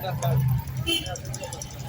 más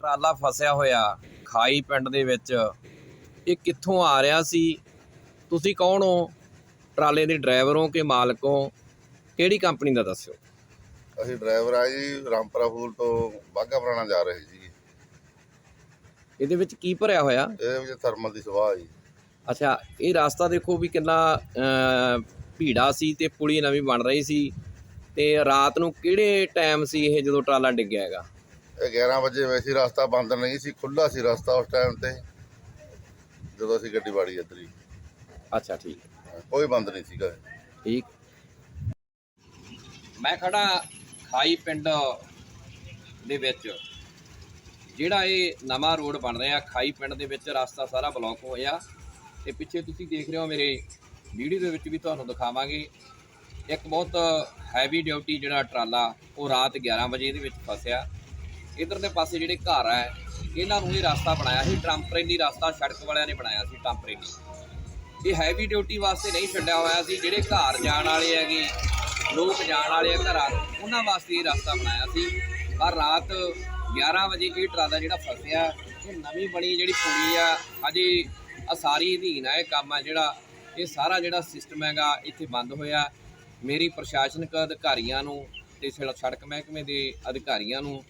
ਟਰਾਲਾ ਫਸਿਆ ਹੋਇਆ ਖਾਈ ਪਿੰਡ ਦੇ ਵਿੱਚ। ਇਹ ਕਿੱਥੋਂ ਆ ਰਿਹਾ ਸੀ? ਤੁਸੀਂ ਕੌਣ ਹੋ? ਟਰਾਲੇ ਦੇ ਡਰਾਈਵਰ ਹੋ ਕਿ ਮਾਲਕ ਹੋ? ਕਿਹੜੀ ਕੰਪਨੀ ਦਾ ਦੱਸਿਓ। ਅਸੀਂ ਡਰਾਈਵਰ ਆ ਜੀ ਰਾਮਪੁਰਾ ਫੂਲ ਤੋਂ ਬਾਘਾ ਪੁਰਾਣਾ ਜਾ ਰਹੇ ਸੀ। ਇਹਦੇ ਵਿੱਚ ਕੀ ਭਰਿਆ ਹੋਇਆ? ਇਹਦੇ ਵਿੱਚ ਥਰਮਲ ਦੀ ਸਵਾਹ ਜੀ। ਅੱਛਾ ਇਹ ਰਾਸਤਾ ਦੇਖੋ ਵੀ ਕਿੰਨਾ ਭੀੜਾ ਸੀ ਤੇ ਪੁਲੀ ਨਵੀਂ ਬਣ ਰਹੀ ਸੀ। ਤੇ ਰਾਤ ਨੂੰ ਕਿਹੜੇ ਟਾਈਮ ਸੀ ਇਹ ਜਦੋਂ ਟਰਾਲਾ ਡਿੱਗਿਆ ਹੈਗਾ? 11 ਵਜੇ ਵੈਸੀ ਰਸਤਾ ਬੰਦ ਨਹੀਂ ਸੀ ਖੁੱਲਾ ਸੀ ਰਸਤਾ ਉਸ ਟਾਈਮ ਤੇ। ਜਦੋਂ ਅਸੀਂ ਗੱਡੀ ਵਾੜੀ ਇੱਧਰ ਅੱਛਾ ਠੀਕ। ਕੋਈ ਬੰਦ ਨਹੀਂ ਸੀਗਾ। ਠੀਕ। ਮੈਂ ਖੜਾ ਖਾਈ ਪਿੰਡ ਦੇ ਵਿੱਚ। ਜਿਹੜਾ ਇਹ ਨਵਾਂ ਰੋਡ ਬਣ ਰਿਹਾ ਖਾਈ ਪਿੰਡ ਦੇ ਵਿੱਚ ਰਸਤਾ ਸਾਰਾ ਬਲੌਕ ਹੋਇਆ। ਤੇ ਪਿੱਛੇ ਤੁਸੀਂ ਦੇਖ ਰਹੇ ਹੋ ਮੇਰੇ ਵੀਡੀਓ ਦੇ ਵਿੱਚ ਵੀ ਤੁਹਾਨੂੰ ਦਿਖਾਵਾਂਗੇ। ਇੱਕ ਬਹੁਤ ਹੈਵੀ ਡਿਊਟੀ ਜਿਹੜਾ ਟਰਾਲਾ ਉਹ ਰਾਤ 11 ਵਜੇ ਇਹਦੇ ਵਿੱਚ ਫਸਿਆ। ਇਧਰ ਦੇ ਪਾਸੇ ਜਿਹੜੇ ਘਰ ਆ, ਇਹਨਾਂ ਨੂੰ ਇਹ ਰਸਤਾ ਬਣਾਇਆ ਸੀ ਟੈਂਪਰੇਰੀ ਰਸਤਾ ਸੜਕ ਵਾਲਿਆਂ ਨੇ ਬਣਾਇਆ ਸੀ ਟੈਂਪਰੇਰੀ ਇਹ ਹੈਵੀ ਡਿਊਟੀ ਵਾਸਤੇ ਨਹੀਂ ਛੱਡਿਆ ਹੋਇਆ ਸੀ, ਜਿਹੜੇ ਘਰ ਜਾਣ ਵਾਲੇ ਹੈਗੇ, ਲੋਕ ਜਾਣ ਵਾਲੇ ਆ ਘਰਾਂ, ਉਹਨਾਂ ਵਾਸਤੇ ਇਹ ਰਸਤਾ ਬਣਾਇਆ ਸੀ। ਪਰ ਰਾਤ 11 ਵਜੇ ਇਹ ਟਰਾਲਾ ਜਿਹੜਾ ਫਸਿਆ, ਇਹ ਨਵੀਂ ਬਣੀ ਜਿਹੜੀ ਪੁਲੀ ਆ ਅਜੇ ਆ ਅਧੀਨ ਆ ਇਹ ਕੰਮ ਆ ਜਿਹੜਾ, ਇਹ ਸਾਰਾ ਜਿਹੜਾ ਸਿਸਟਮ ਹੈਗਾ ਇੱਥੇ ਬੰਦ ਹੋਇਆ। ਮੇਰੀ ਪ੍ਰਸ਼ਾਸਨਿਕ ਅਧਿਕਾਰੀਆਂ ਨੂੰ ਤੇ ਸੜਕ ਮਹਿਕਮੇ ਦੇ ਅਧਿਕਾਰੀਆਂ ਨੂੰ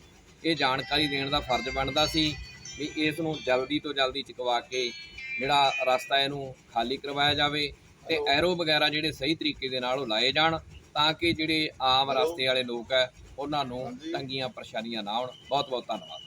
ਇਹ ਜਾਣਕਾਰੀ ਦੇਣ ਦਾ ਫਰਜ਼ ਬਣਦਾ ਸੀ ਵੀ ਇਸ ਨੂੰ ਜਲਦੀ ਤੋਂ ਜਲਦੀ ਚੁਕਵਾ ਕੇ ਜਿਹੜਾ ਰਸਤਾ ਇਹਨੂੰ ਖਾਲੀ ਕਰਵਾਇਆ ਜਾਵੇ ਤੇ ਐਰੋ ਵਗੈਰਾ ਜਿਹੜੇ ਸਹੀ ਤਰੀਕੇ ਦੇ ਨਾਲ ਉਹ ਲਾਏ ਜਾਣ ਤਾਂ ਕਿ ਜਿਹੜੇ ਆਮ ਰਸਤੇ ਵਾਲੇ ਲੋਕ ਹੈ ਉਹਨਾਂ ਨੂੰ ਤੰਗੀਆਂ ਪਰੇਸ਼ਾਨੀਆਂ ਨਾ ਆਉਣ ਬਹੁਤ ਬਹੁਤ ਧੰਨਵਾਦ।